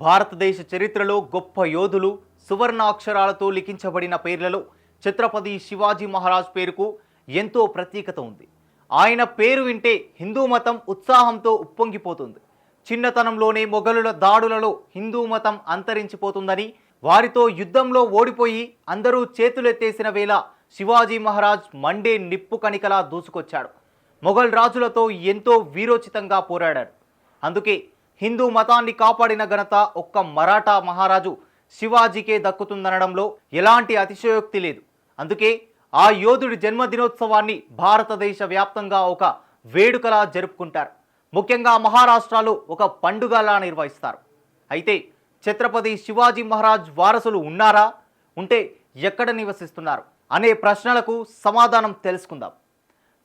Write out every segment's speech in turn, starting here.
భారతదేశ చరిత్రలో గొప్ప యోధులు సువర్ణ అక్షరాలతో లిఖించబడిన పేర్లలో ఛత్రపతి శివాజీ మహారాజ్ పేరుకు ఎంతో ప్రత్యేకత ఉంది. ఆయన పేరు వింటే హిందూ మతం ఉత్సాహంతో ఉప్పొంగిపోతుంది. చిన్నతనంలోనే మొఘలుల దాడులలో హిందూ మతం అంతరించిపోతుందని వారితో యుద్ధంలో ఓడిపోయి అందరూ చేతులెత్తేసిన వేళ శివాజీ మహారాజ్ మండే నిప్పు కణికలా దూసుకొచ్చాడు. మొఘల్ రాజులతో ఎంతో వీరోచితంగా పోరాడాడు. అందుకే హిందూ మతాన్ని కాపాడిన ఘనత ఒక్క మరాఠా మహారాజు శివాజీకే దక్కుతుందనడంలో ఎలాంటి అతిశయోక్తి లేదు. అందుకే ఆ యోధుడి జన్మదినోత్సవాన్ని భారతదేశ వ్యాప్తంగా ఒక వేడుకలా జరుపుకుంటారు. ముఖ్యంగా మహారాష్ట్రలో ఒక పండుగలా నిర్వహిస్తారు. అయితే ఛత్రపతి శివాజీ మహారాజ్ వారసులు ఉన్నారా? ఉంటే ఎక్కడ నివసిస్తున్నారు? అనే ప్రశ్నలకు సమాధానం తెలుసుకుందాం.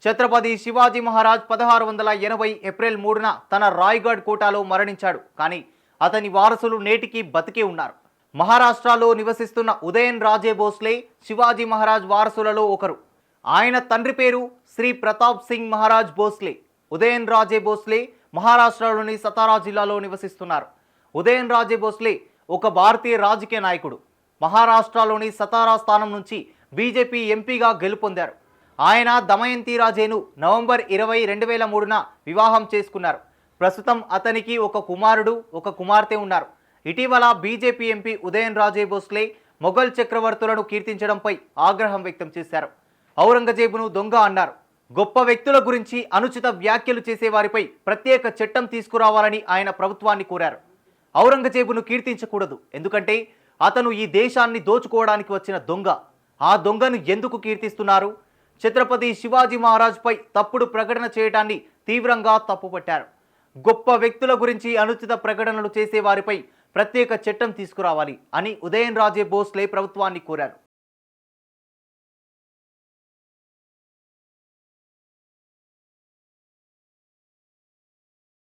ఛత్రపతి శివాజీ మహారాజ్ పదహారు వందల ఎనభై ఏప్రిల్ మూడున తన రాయ్గఢ్ కోటాలో మరణించాడు. కానీ అతని వారసులు నేటికి బతికే ఉన్నారు. మహారాష్ట్రలో నివసిస్తున్న ఉదయన్ రాజే భోస్లే శివాజీ మహారాజ్ వారసులలో ఒకరు. ఆయన తండ్రి పేరు శ్రీ ప్రతాప్ సింగ్ మహారాజ్ భోస్లే. ఉదయన్ రాజే భోస్లే మహారాష్ట్రలోని సతారా జిల్లాలో నివసిస్తున్నారు. ఉదయన్ రాజే భోస్లే ఒక భారతీయ రాజకీయ నాయకుడు. మహారాష్ట్రలోని సతారా స్థానం నుంచి బీజేపీ ఎంపీగా గెలుపొందారు. ఆయన దమయంతి రాజేను నవంబర్ ఇరవై రెండు వేల మూడున వివాహం చేసుకున్నారు. ప్రస్తుతం అతనికి ఒక కుమారుడు ఒక కుమార్తె ఉన్నారు. ఇటీవల బీజేపీ ఎంపీ ఉదయన్ రాజే భోస్లే మొఘల్ చక్రవర్తులను కీర్తించడంపై ఆగ్రహం వ్యక్తం చేశారు. ఔరంగజేబును దొంగ అన్నారు. గొప్ప వ్యక్తుల గురించి అనుచిత వ్యాఖ్యలు చేసే వారిపై ప్రత్యేక చట్టం తీసుకురావాలని ఆయన ప్రభుత్వాన్ని కోరారు. ఔరంగజేబును కీర్తించకూడదు. ఎందుకంటే అతను ఈ దేశాన్ని దోచుకోవడానికి వచ్చిన దొంగ. ఆ దొంగను ఎందుకు కీర్తిస్తున్నారు? ఛత్రపతి శివాజీ మహారాజ్పై తప్పుడు ప్రకటన చేయడాన్ని తీవ్రంగా తప్పుపట్టారు. గొప్ప వ్యక్తుల గురించి అనుచిత ప్రకటనలు చేసే వారిపై ప్రత్యేక చట్టం తీసుకురావాలి అని ఉదయన్ రాజే భోస్లే ప్రభుత్వాన్ని కోరారు.